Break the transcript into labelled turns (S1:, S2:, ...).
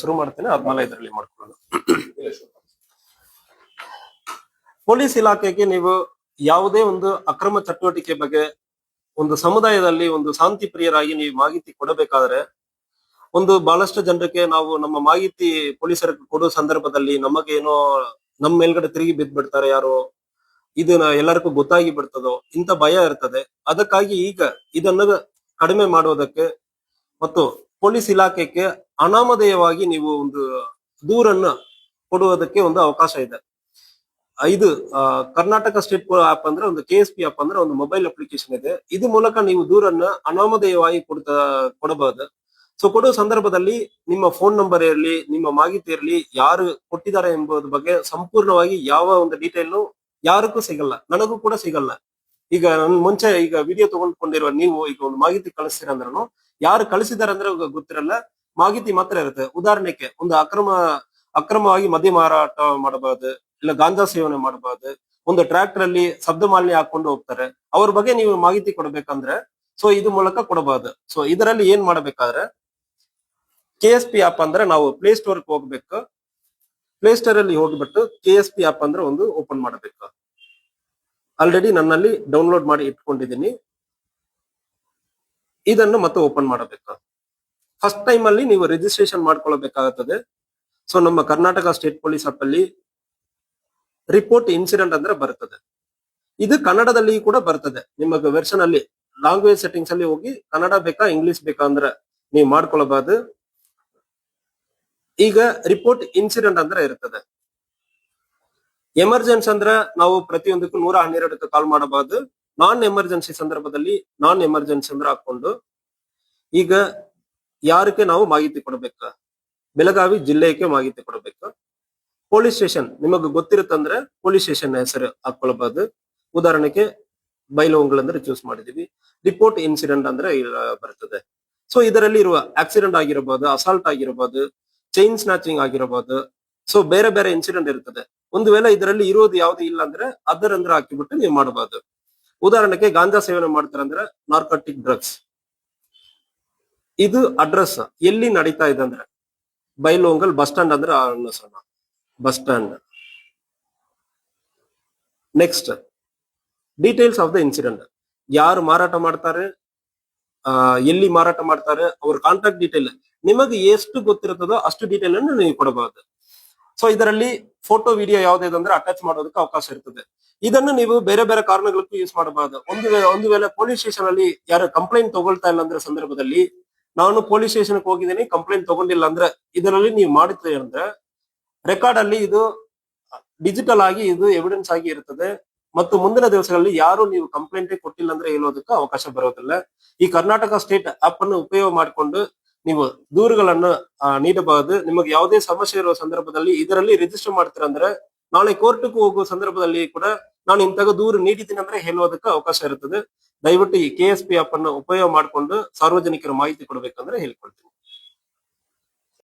S1: ಶುರು ಮಾಡ್ತೇನೆ, ಆದ್ಮೇಲೆ ಇದರಲ್ಲಿ ಮಾಡ್ಕೊಳ್ಳೋಣ. ಪೊಲೀಸ್ ಇಲಾಖೆಗೆ ನೀವು ಯಾವುದೇ ಒಂದು ಅಕ್ರಮ ಚಟುವಟಿಕೆ ಬಗ್ಗೆ ಒಂದು ಸಮುದಾಯದಲ್ಲಿ ಒಂದು ಶಾಂತಿ ಪ್ರಿಯರಾಗಿ ನೀವು ಮಾಹಿತಿ ಕೊಡಬೇಕಾದ್ರೆ, ಒಂದು ಬಹಳಷ್ಟು ಜನರಿಗೆ ನಾವು ನಮ್ಮ ಮಾಹಿತಿ ಪೊಲೀಸರ ಕೊಡೋ ಸಂದರ್ಭದಲ್ಲಿ ನಮಗೇನೋ ನಮ್ಮ ಮೇಲ್ಗಡೆ ತಿರುಗಿ ಬಿದ್ದು ಬಿಡ್ತಾರೆ ಯಾರು, ಇದು ಎಲ್ಲರಿಗೂ ಗೊತ್ತಾಗಿ ಬಿಡ್ತದೋ, ಇಂಥ ಭಯ ಇರ್ತದೆ. ಅದಕ್ಕಾಗಿ ಈಗ ಇದನ್ನು ಕಡಿಮೆ ಮಾಡುವುದಕ್ಕೆ ಮತ್ತು ಪೊಲೀಸ್ ಇಲಾಖೆಗೆ ಅನಾಮಧೇಯವಾಗಿ ನೀವು ಒಂದು ದೂರನ್ನ ಕೊಡುವುದಕ್ಕೆ ಒಂದು ಅವಕಾಶ ಇದೆ. ಇದು ಕರ್ನಾಟಕ ಸ್ಟೇಟ್ ಆಪ್ ಅಂದ್ರೆ ಒಂದು ಕೆ ಎಸ್ ಪಿ ಆಪ್ ಅಂದ್ರೆ ಒಂದು ಮೊಬೈಲ್ ಅಪ್ಲಿಕೇಶನ್ ಇದೆ. ಇದು ಮೂಲಕ ನೀವು ದೂರನ್ನ ಅನಾಮಧೇಯವಾಗಿ ಕೊಡ್ತಾ, ಕೊಡಬಹುದು. ಸೊ ಕೊಡುವ ಸಂದರ್ಭದಲ್ಲಿ ನಿಮ್ಮ ಫೋನ್ ನಂಬರ್ ಇರಲಿ, ನಿಮ್ಮ ಮಾಹಿತಿ ಇರಲಿ, ಯಾರು ಕೊಟ್ಟಿದ್ದಾರೆ ಎಂಬುದ ಬಗ್ಗೆ ಸಂಪೂರ್ಣವಾಗಿ ಯಾವ ಒಂದು ಡೀಟೇಲ್ ಯಾರಿಗೂ ಸಿಗಲ್ಲ. ನನಗೂ ಕೂಡ ಸಿಗಲ್ಲ. ಈಗ ನನ್ ಮುಂಚೆ ಈಗ ವಿಡಿಯೋ ತಗೊಂಡ್ಕೊಂಡಿರುವ ನೀವು ಈಗ ಒಂದು ಮಾಹಿತಿ ಕಳಿಸ್ತೀರ ಅಂದ್ರೂ ಯಾರು ಕಳಿಸಿದಾರೆ ಅಂದ್ರೆ ಗೊತ್ತಿರಲ್ಲ. ಮಾಹಿತಿ ಮಾತ್ರ ಇರುತ್ತೆ. ಉದಾಹರಣೆಗೆ ಒಂದು ಅಕ್ರಮ, ಅಕ್ರಮವಾಗಿ ಮದ್ಯ ಮಾರಾಟ ಮಾಡಬಹುದು ಇಲ್ಲ ಗಾಂಜಾ ಸೇವನೆ ಮಾಡಬಹುದು ಒಂದು ಟ್ರ್ಯಾಕ್ಟರ್ ಅಲ್ಲಿ ಶಬ್ದ ಮಾಲಿನ್ಯ ಹಾಕೊಂಡು ಹೋಗ್ತಾರೆ. ಅವ್ರ ಬಗ್ಗೆ ನೀವು ಮಾಹಿತಿ ಕೊಡ್ಬೇಕಂದ್ರೆ ಸೊ ಇದು ಮೂಲಕ ಕೊಡಬಹುದು ಸೊ ಇದರಲ್ಲಿ ಏನ್ ಮಾಡಬೇಕಾದ್ರೆ ಕೆ ಎಸ್ ಪಿ ಆಪ್ ಅಂದ್ರೆ ನಾವು ಪ್ಲೇ ಸ್ಟೋರ್ ಹೋಗ್ಬೇಕು. ಪ್ಲೇ ಸ್ಟೋರ್ ಅಲ್ಲಿ ಹೋಗ್ಬಿಟ್ಟು ಕೆ ಎಸ್ ಪಿ ಆಪ್ ಅಂದ್ರೆ ಒಂದು ಓಪನ್ ಮಾಡಬೇಕು. ಆಲ್ರೆಡಿ ನನ್ನಲ್ಲಿ ಡೌನ್ಲೋಡ್ ಮಾಡಿ ಇಟ್ಕೊಂಡಿದ್ದೀನಿ. ಇದನ್ನು ಮತ್ತೆ ಓಪನ್ ಮಾಡಬೇಕು. ಫಸ್ಟ್ ಟೈಮ್ ಅಲ್ಲಿ ನೀವು ರಿಜಿಸ್ಟ್ರೇಷನ್ ಮಾಡ್ಕೊಳ್ಬೇಕಾಗುತ್ತದೆ. ಸೊ ನಮ್ಮ ಕರ್ನಾಟಕ ಸ್ಟೇಟ್ ಪೊಲೀಸ್ ಆಪ್ ಅಲ್ಲಿ ರಿಪೋರ್ಟ್ ಇನ್ಸಿಡೆಂಟ್ ಅಂದ್ರೆ ಬರ್ತದೆ. ಇದು ಕನ್ನಡದಲ್ಲಿ ಕೂಡ ಬರ್ತದೆ. ನಿಮ್ಮ ವೆರ್ಷನ್ ಅಲ್ಲಿ ಲ್ಯಾಂಗ್ವೇಜ್ ಸೆಟ್ಟಿಂಗ್ಸ್ ಅಲ್ಲಿ ಹೋಗಿ ಕನ್ನಡ ಬೇಕಾ ಇಂಗ್ಲಿಷ್ ಬೇಕಾ ಅಂದ್ರೆ ನೀವು ಮಾಡ್ಕೊಳ್ಬಹುದು. ಈಗ ರಿಪೋರ್ಟ್ ಇನ್ಸಿಡೆಂಟ್ ಅಂದ್ರೆ ಇರ್ತದೆ. ಎಮರ್ಜೆನ್ಸಿ ಅಂದ್ರೆ ನಾವು ಪ್ರತಿಯೊಂದಕ್ಕೂ ನೂರ ಹನ್ನೆರಡಕ್ಕೆ ಕಾಲ್ ಮಾಡಬಹುದು. ನಾನ್ ಎಮರ್ಜೆನ್ಸಿ ಸಂದರ್ಭದಲ್ಲಿ ನಾನ್ ಎಮರ್ಜೆನ್ಸಿ ಅಂದ್ರೆ ಹಾಕೊಂಡು ಈಗ ಯಾರಕ್ಕೆ ನಾವು ಮಾಹಿತಿ ಕೊಡಬೇಕು? ಬೆಳಗಾವಿ ಜಿಲ್ಲೆಗೆ ಮಾಹಿತಿ ಕೊಡಬೇಕು. ಪೊಲೀಸ್ ಸ್ಟೇಷನ್, ನಿಮಗೆ ಗೊತ್ತಿರುತ್ತಂದ್ರೆ ಪೊಲೀಸ್ ಸ್ಟೇಷನ್ ಹೆಸರು ಹಾಕೊಳ್ಬಹುದು ಉದಾಹರಣೆಗೆ ಅಂದ್ರೆ ಚೂಸ್ ಮಾಡಿದೀವಿ ರಿಪೋರ್ಟ್ ಇನ್ಸಿಡೆಂಟ್ ಅಂದ್ರೆ ಬರ್ತದೆ. ಸೊ ಇದರಲ್ಲಿ ಇರುವ ಆಕ್ಸಿಡೆಂಟ್ ಆಗಿರಬಹುದು ಅಸಾಲ್ಟ್ ಆಗಿರಬಹುದು ಚೈನ್ ಸ್ನಾಚಿಂಗ್ ಆಗಿರಬಹುದು ಸೊ ಬೇರೆ ಬೇರೆ ಇನ್ಸಿಡೆಂಟ್ ಇರ್ತದೆ. ಒಂದು ವೇಳೆ ಇದರಲ್ಲಿ ಇರೋದು ಯಾವ್ದು ಇಲ್ಲ ಅಂದ್ರೆ ಅದರಂದ್ರೆ ಅಂದ್ರೆ ಹಾಕಿಬಿಟ್ಟು ನೀವು ಮಾಡಬಹುದು ಉದಾಹರಣೆಗೆ ಗಾಂಜಾ ಸೇವನೆ ಮಾಡ್ತಾರೆ ಅಂದ್ರೆ ನಾರ್ಕೋಟಿಕ್ ಡ್ರಗ್ಸ್ ಇದು ಅಡ್ರೆಸ್ ಎಲ್ಲಿ ನಡೀತಾ ಇದೆ ಅಂದ್ರೆ ಬೈಲೋಂಗಲ್ ಬಸ್ ಸ್ಟ್ಯಾಂಡ್ ಅಂದ್ರೆ ಅನ್ನಿಸೋಣ bus stand next details of the incident ಯಾರು ಮಾರಾಟ ಮಾಡ್ತಾರೆ ಆ, ಎಲ್ಲಿ ಮಾರಾಟ ಮಾಡ್ತಾರೆ ಅವ್ರ ಕಾಂಟ್ಯಾಕ್ಟ್ ಡೀಟೇಲ್ ನಿಮಗೆ ಎಷ್ಟು ಗೊತ್ತಿರುತ್ತದೋ ಅಷ್ಟು ಡೀಟೇಲ್ ಅನ್ನು ನೀವು ಕೊಡಬಹುದು ಸೊ ಇದರಲ್ಲಿ ಫೋಟೋ ವಿಡಿಯೋ ಯಾವ್ದು ಅಂದ್ರೆ ಅಟ್ಯಾಚ್ ಮಾಡೋದಕ್ಕೆ ಅವಕಾಶ ಇರ್ತದೆ. ಇದನ್ನು ನೀವು ಬೇರೆ ಬೇರೆ ಕಾರಣಗಳಿಗೂ ಯೂಸ್ ಮಾಡಬಹುದು ಒಂದು ಒಂದು ವೇಳೆ ಪೊಲೀಸ್ ಸ್ಟೇಷನ್ ಅಲ್ಲಿ ಯಾರು ಕಂಪ್ಲೇಂಟ್ ತಗೊಳ್ತಾ ಇಲ್ಲ ಅಂದ್ರೆ ಸಂದರ್ಭದಲ್ಲಿ, ನಾನು ಪೊಲೀಸ್ ಸ್ಟೇಷನ್ ಹೋಗಿದ್ದೀನಿ ಕಂಪ್ಲೇಂಟ್ ತಗೊಂಡಿಲ್ಲ ಅಂದ್ರೆ ಇದರಲ್ಲಿ ನೀವು ಮಾಡಿದ್ರೆ ಅಂದ್ರೆ ರೆಕಾರ್ಡ್ ಅಲ್ಲಿ ಇದು ಡಿಜಿಟಲ್ ಆಗಿ ಇದು ಎವಿಡೆನ್ಸ್ ಆಗಿ ಇರ್ತದೆ. ಮತ್ತು ಮುಂದಿನ ದಿವಸಗಳಲ್ಲಿ ಯಾರು ನೀವು ಕಂಪ್ಲೇಂಟ್ ಕೊಟ್ಟಿಲ್ಲ ಅಂದ್ರೆ ಹೇಳೋದಕ್ಕೆ ಅವಕಾಶ ಬರೋದಿಲ್ಲ. ಈ ಕರ್ನಾಟಕ ಸ್ಟೇಟ್ ಆಪ್ ಅನ್ನು ಉಪಯೋಗ ಮಾಡಿಕೊಂಡು ನೀವು ದೂರುಗಳನ್ನ ನೀಡಬಹುದು ನಿಮಗೆ ಯಾವುದೇ ಸಮಸ್ಯೆ ಇರುವ ಸಂದರ್ಭದಲ್ಲಿ ಇದರಲ್ಲಿ ರಿಜಿಸ್ಟರ್ ಮಾಡ್ತೀರ ಅಂದ್ರೆ ನಾಳೆ ಕೋರ್ಟ್ಗೆ ಹೋಗುವ ಸಂದರ್ಭದಲ್ಲಿ ಕೂಡ ನಾನು ಇಂತಹ ದೂರು ನೀಡಿದ್ದೀನಿ ಅಂದ್ರೆ ಹೇಳುವುದಕ್ಕೆ ಅವಕಾಶ ಇರುತ್ತದೆ ದಯವಿಟ್ಟು ಈ ಕೆ ಎಸ್ ಪಿ ಆಪ್ ಅನ್ನು ಉಪಯೋಗ ಮಾಡಿಕೊಂಡು ಸಾರ್ವಜನಿಕರ ಮಾಹಿತಿ ಕೊಡಬೇಕಂದ್ರೆ ಹೇಳ್ಕೊಳ್ತೀನಿ.